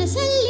ಮನಸ್ಸಲ್ಲಿ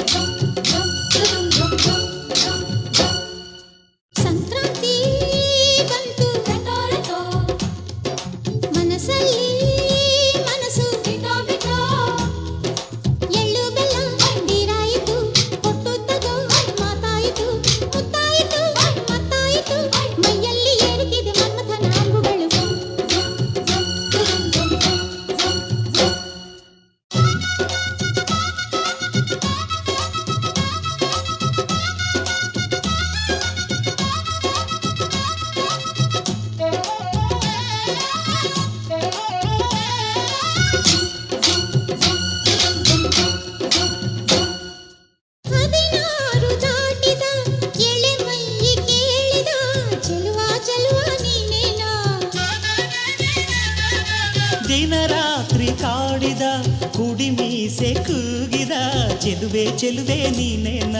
ದಿನ ರಾತ್ರಿ ಕಾಡಿದ ಕುಡಿ ಮೀಸೆ ಕೂಗಿದ ಚೆಲುವೆ ಚೆಲುವೆ ನೀನೇನ?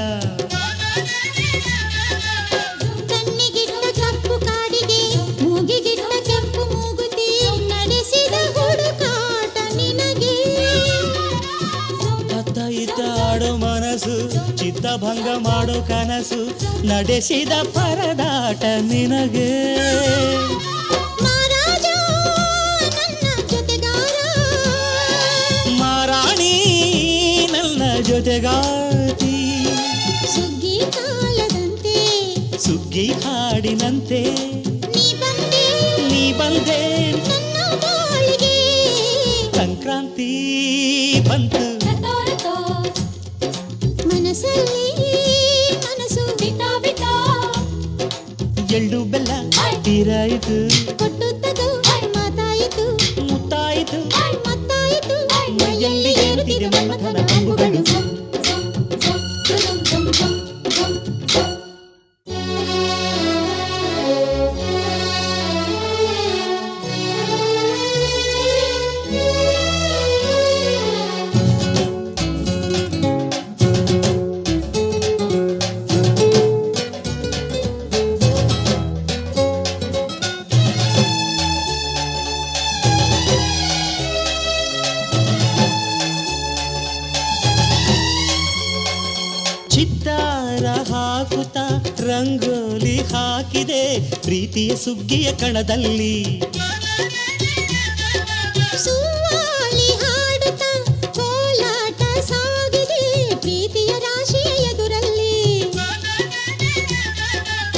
ಮನಸ್ಸು ಚಿತ್ತಭಂಗ ಮಾಡೋ ಕನಸು ನಡೆಸಿದ ಪರದಾಟ ನಿನಗೆ. ಸುಗ್ಗಿ ಹಾಡಿನಂತೆ. ನೀ ಬಂದೆ. ಸಂಕ್ರಾಂತಿ ಬಂತು.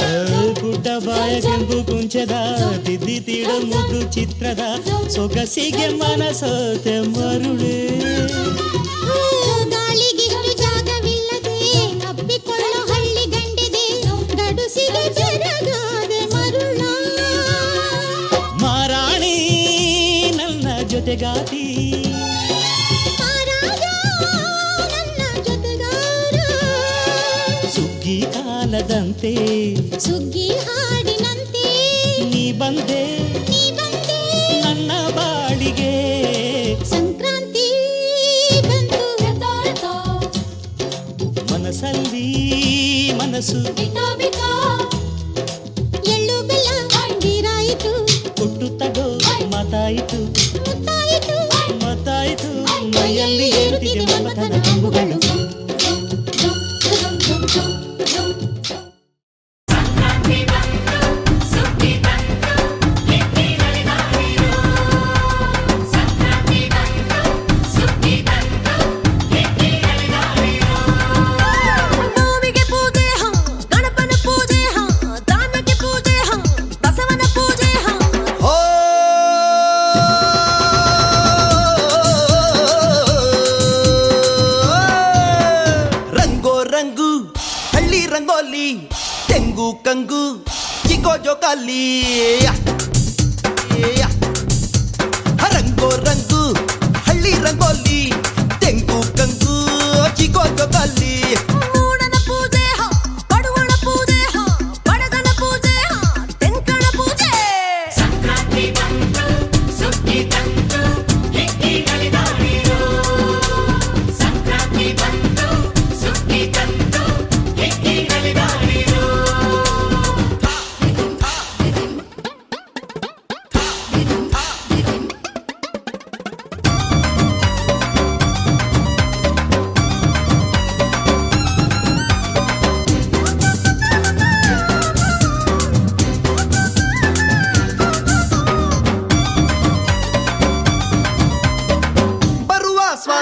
ಆ, ಗುಡ್ಡ ಬಾಯ ಕೆಂಪು ಕುಂಚದ ತಿದ್ದಿ ತೀಡ ಮುದ್ದು ಚಿತ್ರದ ಸೊಗಸಿಗೆ ಮನಸೋತೆ ಮರುಳೆ ನನ್ನ ಜೊತೆಗಾತಿ ಮಹಾರಾಜ ನನ್ನ ಜೊತೆಗಾರ ಸುಗ್ಗಿ ಕಾಲದಂತೆ ಸುಗ್ಗಿ ಹಾಡಿನಂತೆ ನೀ ಬಂದೆ ನೀ ಬಂದೆ ನನ್ನ ಬಾಳಿಗೆ ಸಂಕ್ರಾಂತಿ ಬಂತು ರಟೋ ರಟೋ ಮನಸ್ಸಲ್ಲಿ ಮನಸ್ಸು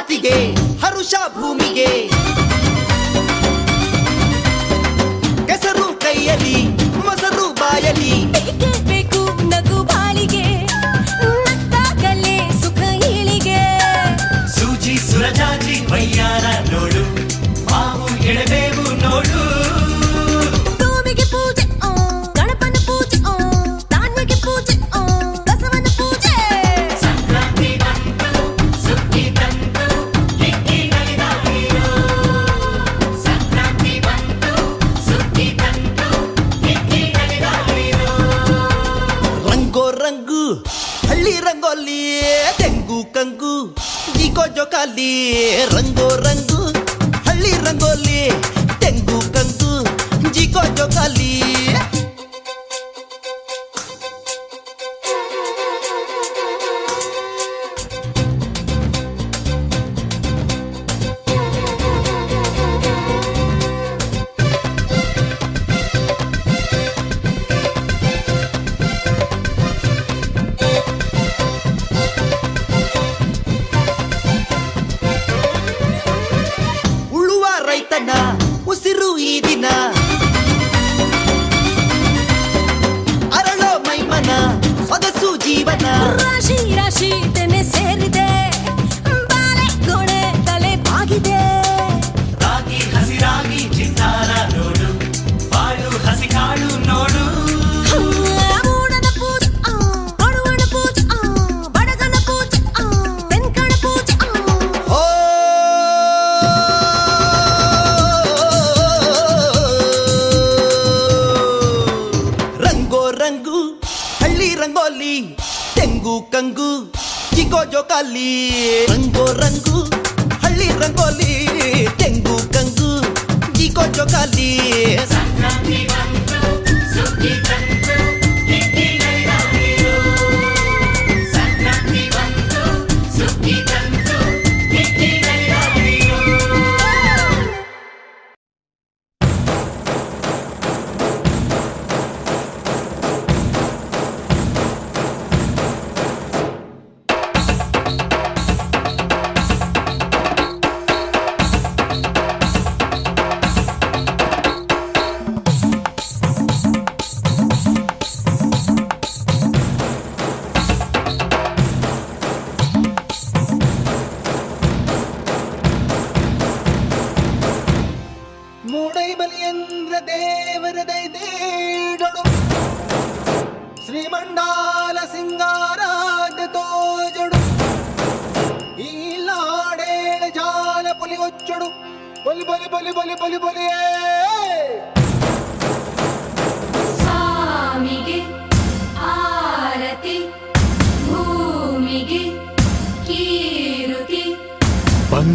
ಮಾತಿಗೆ ಹರುಷ ಭೂಮಿಗೆ. శ్ರೀದೇವೇಂದ್ರ ದೇವರ ದೈದೇಡೊಡು ಶ್ರೀಮಂಡಾಲ ಸಿಂಗಾರಾಜ ತೋಜಡು ಈಲಾಡೇಳ ಜಾಲ ಪುಲಿ ಒಚ್ಚಡು ಬೊಲಿ ಬೊಲಿ ಬೊಲಿ ಬೊಲಿ ಬೊಲಿ ಬೊಲಿಯೇ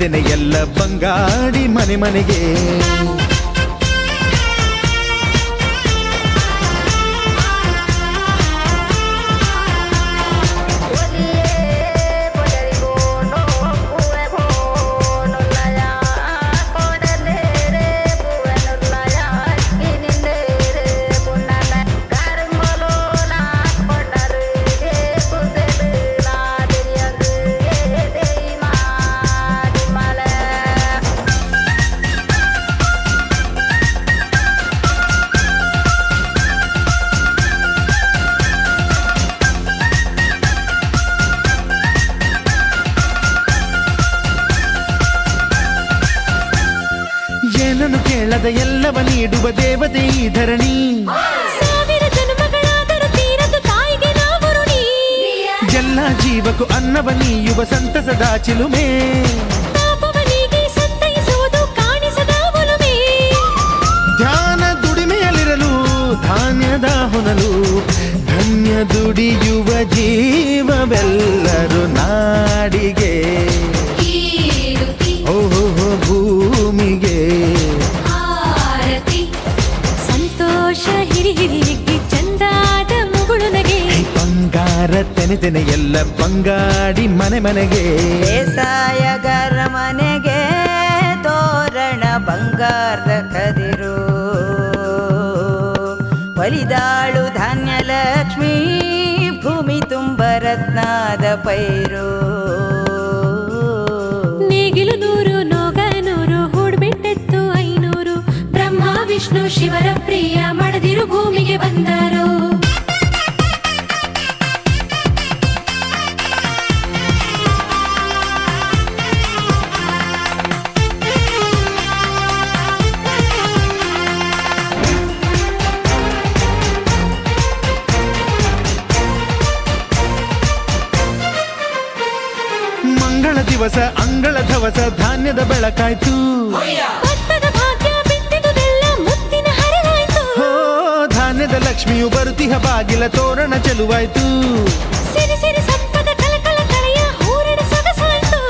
ದಿನ ಎಲ್ಲ ಬಂಗಾಡಿ ಮನೆ ಮನೆಗೆ ಏನನ್ನು ಕೇಳದ ಎಲ್ಲವ ನೀಡುವ ದೇವತೆ ಈ ಧರಣಿ. ಎಲ್ಲ ಜೀವಕ್ಕೂ ಅನ್ನವ ನೀಯುವ ಸಂತಸದ ಚಿಲುಮೆ ಧ್ಯಾನ ದುಡಿಮೆಯಲ್ಲಿರಲು ಧಾನ್ಯದ ಹೊನಲು ಧನ್ಯ ದುಡಿಯುವ ಜೀವವೆಲ್ಲರೂ ನಾಡಿಗೆ. ಓಹೋ ಭೂ ಸಂತೋಷ ಹಿರಿ ಚಂದಾದ ಮುಗುಳು ನಗೆ. ಬಂಗಾರ ತೆನೆ ತೆನೆ ಎಲ್ಲ ಬಂಗಾಡಿ ಮನೆ ಮನೆಗೆ. ಬೇಸಾಯಗಾರ ಮನೆಗೆ ತೋರಣ ಬಂಗಾರದ ಕದಿರು. ಬಲಿದಾಳು ಧಾನ್ಯ ಲಕ್ಷ್ಮೀ ಭೂಮಿ ತುಂಬ ರತ್ನಾದ ಪೈರು. ಶಿವರ ಪ್ರಿಯ ಮಡದಿರು ಭೂಮಿಗೆ ಬಂದರು. ಮಂಗಳ ದಿವಸ ಅಂಗಳ ಧವಸ ಧಾನ್ಯದ ಬೆಳಕಾಯ್ತು. ಧಾನ್ಯದ ಬರುತ್ತಿಹ ಬಾಗಿಲ ತೋರಣ ಚೆಲುವಾಯ್ತು. ಸಿರಿ ಸಿರಿ ಸಂಪದ ಕಲಕಲ ಕಳೆಯ ಸೊಗಸಾಯ್ತು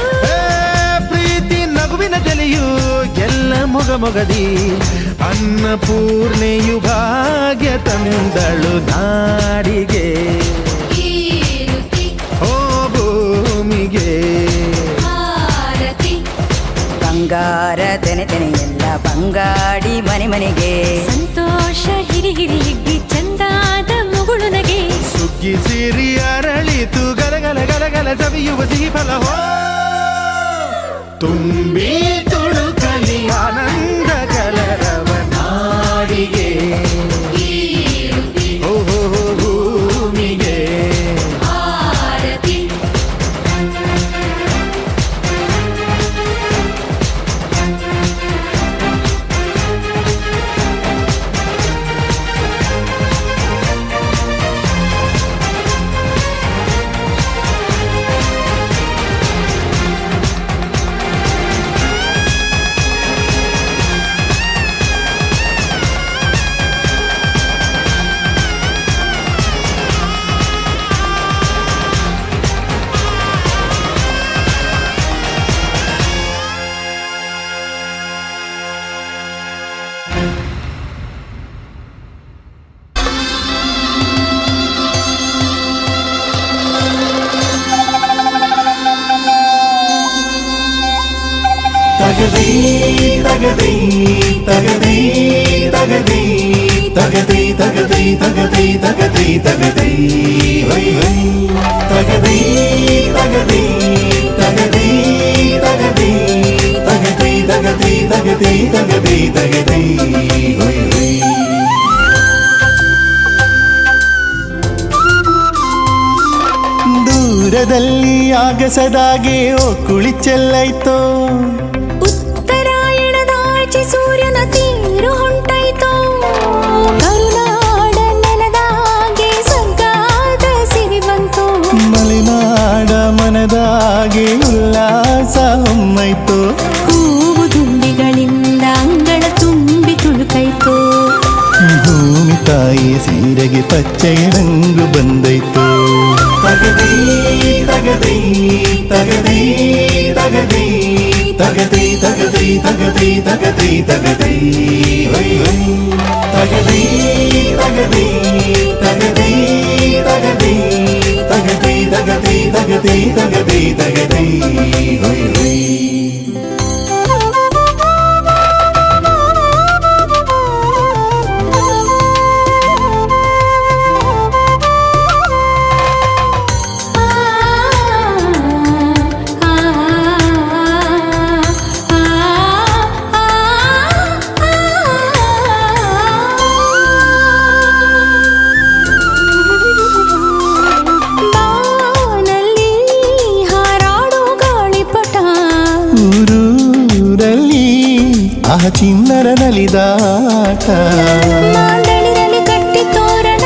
ಪ್ರೀತಿ ನಗುವಿನ ತೆಲೆಯು ಎಲ್ಲ ಮೊಗ ಮೊಗದಿ. ಅನ್ನಪೂರ್ಣೆಯು ಭಾಗ್ಯ ತಂದಳು ನಾಡಿಗೆ. ಬಂಗಾರ ತೆನೆ ತೆನೆ ಎಲ್ಲ ಬಂಗಾಡಿ ಮನೆ ಮನೆಗೆ. ಸಂತೋಷ ಹಿರಿ ಹಿರಿ ಹಿಗ್ಗಿ ಚಂದಾದ ಮುಗುಳು ನಗೆ. ಸುಗ್ಗಿ ಸಿರಿ ಅರಳಿತು ಗಲಗಲ ಗಲಗಲ ಸವಿಯುವ ಸಿಹಿ ಫಲ. ಹೋ! ತುಂಬಿ ತುಳುಕಲಿ ಆನಂದ ಕಲರವ ನಾಡಿಗೆ. ಕೀರುತಿ ತಗದಿ ತಗದಿ ಹೈ ಹೈ ತಗದಿ ತಗದಿ ತಗದಿ ತಗದಿ ತಗದಿ ತಗದಿ ತಗದಿ ತಗದಿ ತಗದಿ ಹೈ ಹೈ ದೂರದಲ್ಲಿ ಆಗಸದಾಗೆ ಓ ಕುಳಿ ಚೆಲ್ಲೈತೋ ಉತ್ತರಾಯಣದಾಚೆ ಸೂರ್ಯನ ತೀರು ಹೊಂಟಾಯ್ತು ಮಲೆನಾಡ ಮನದಾಗೆ ಉಲ್ಲಾಸ ಹೊಮ್ಮೈತೋ ಹೂವು ದುಂಬಿಗಳಿಂದ ಅಂಗಳ ತುಂಬಿ ತುಳುಕೈತು ಭೂಮಿ ತಾಯಿ ಸೀರೆಗೆ ಪಚ್ಚೆಯ ರಂಗು ಬಂದೈತೋ ತಗದಿ ತಗದಿ ತಗದಿ ತಗದಿ ತಗದಿ ತಗದಿ ತಗದಿ ತಗದಿ ತಗದಿ ಹೈ ಹೈ ತಗದಿ ತಗದಿ ತಗದಿ ഗതി തഗതി തഗതി ಮಾಂಡಳಿರಲಿ ಕಟ್ಟಿ ತೋರಣ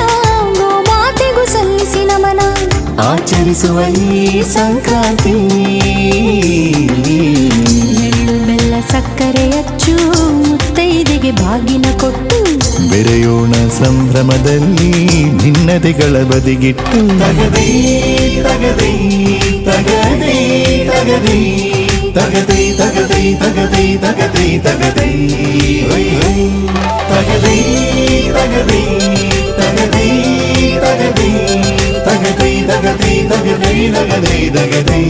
ಗೋಮಾತೆಗೂ ಸಲ್ಲಿಸಿ ನಮನ. ಆಚರಿಸುವ ಈ ಸಂಕ್ರಾಂತಿ. ಎಳ್ಳು ಬೆಲ್ಲ ಸಕ್ಕರೆ ಅಚ್ಚು ಮುತ್ತೈದೆಗೆ ಬಾಗಿನ ಕೊಟ್ಟು. ಬೆರೆಯೋಣ ಸಂಭ್ರಮದಲ್ಲಿ ಭಿನ್ನತೆಗಳ ಬದಿಗಿಟ್ಟು. ತಗದೇ ತಗದೇ ತಗದೇ ತಗದೇ. ತಗದೇ ತಗದೇ ತಗದೇ ತಗದೇ ತಗದೇ ಹೊಯ್ ಹೊಯ್. ತಗದೇ ತಗದೇ ತಗದೇ ತಗದೇ ತಗದೇ ತಗದೇ ತಗದೇ ತಗದೇ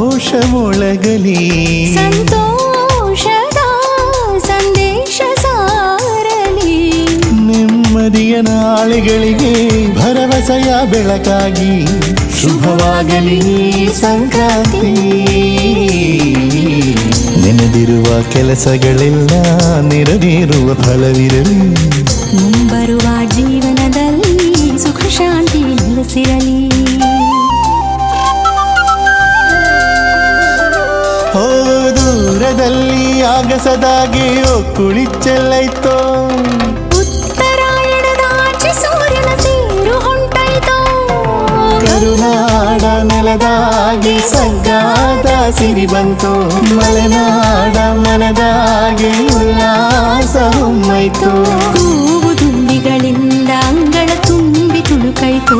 ಆಘೋಷ ಮೊಳಗಲಿ ಸಂತೋಷದ ಸಂದೇಶ ಸಾರಲಿ. ನೆಮ್ಮದಿಯ ನಾಳೆಗಳಿಗೆ ಭರವಸೆಯ ಬೆಳಕಾಗಿ ಶುಭವಾಗಲಿ ಸಂಕ್ರಾಂತಿ. ನೆನೆದಿರುವ ಕೆಲಸಗಳೆಲ್ಲ ನೆರವೇರುವ ಫಲವಿರಲಿ. ಮುಂಬರುವ ಜೀವನದಲ್ಲಿ ಸುಖ ಶಾಂತಿ ನೆಲೆಸಿರಲಿ. ಓ ದೂರದಲ್ಲಿ ಆಗಸದಾಗೆ ಓ ಚೆಲ್ಲೈತೋ ಉತ್ತರಾಯಣದಾಚೆ ಸೂರ್ಯನ ತೇರು ಹೊಂಟಾಯ್ತೋ ಕರುನಾಡ ನೆಲದಾಗೆ ಸಗ್ಗಾದ ಸಿರಿ ಬಂತು. ಮಲೆನಾಡ ಮನದಾಗೆ ಉಲ್ಲಾಸ ಹೊಮ್ಮೈತು ಹೂವು ದುಂಬಿಗಳಿಂದ ಅಂಗಳ ತುಂಬಿ ತುಳುಕೈತೋ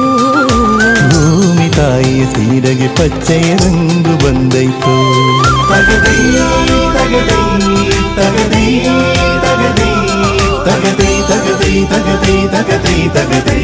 ಭೂಮಿ ತಾಯಿಯ ಸೀರೆಗೆ ಪಚ್ಚೆಯ ರಂಗು ಬಂದೈತು ತಗದೇ ತಗದೇ ತಗದೇ ತಗದೇ ತಗದೇ ತಗದೇ ತಗದೇ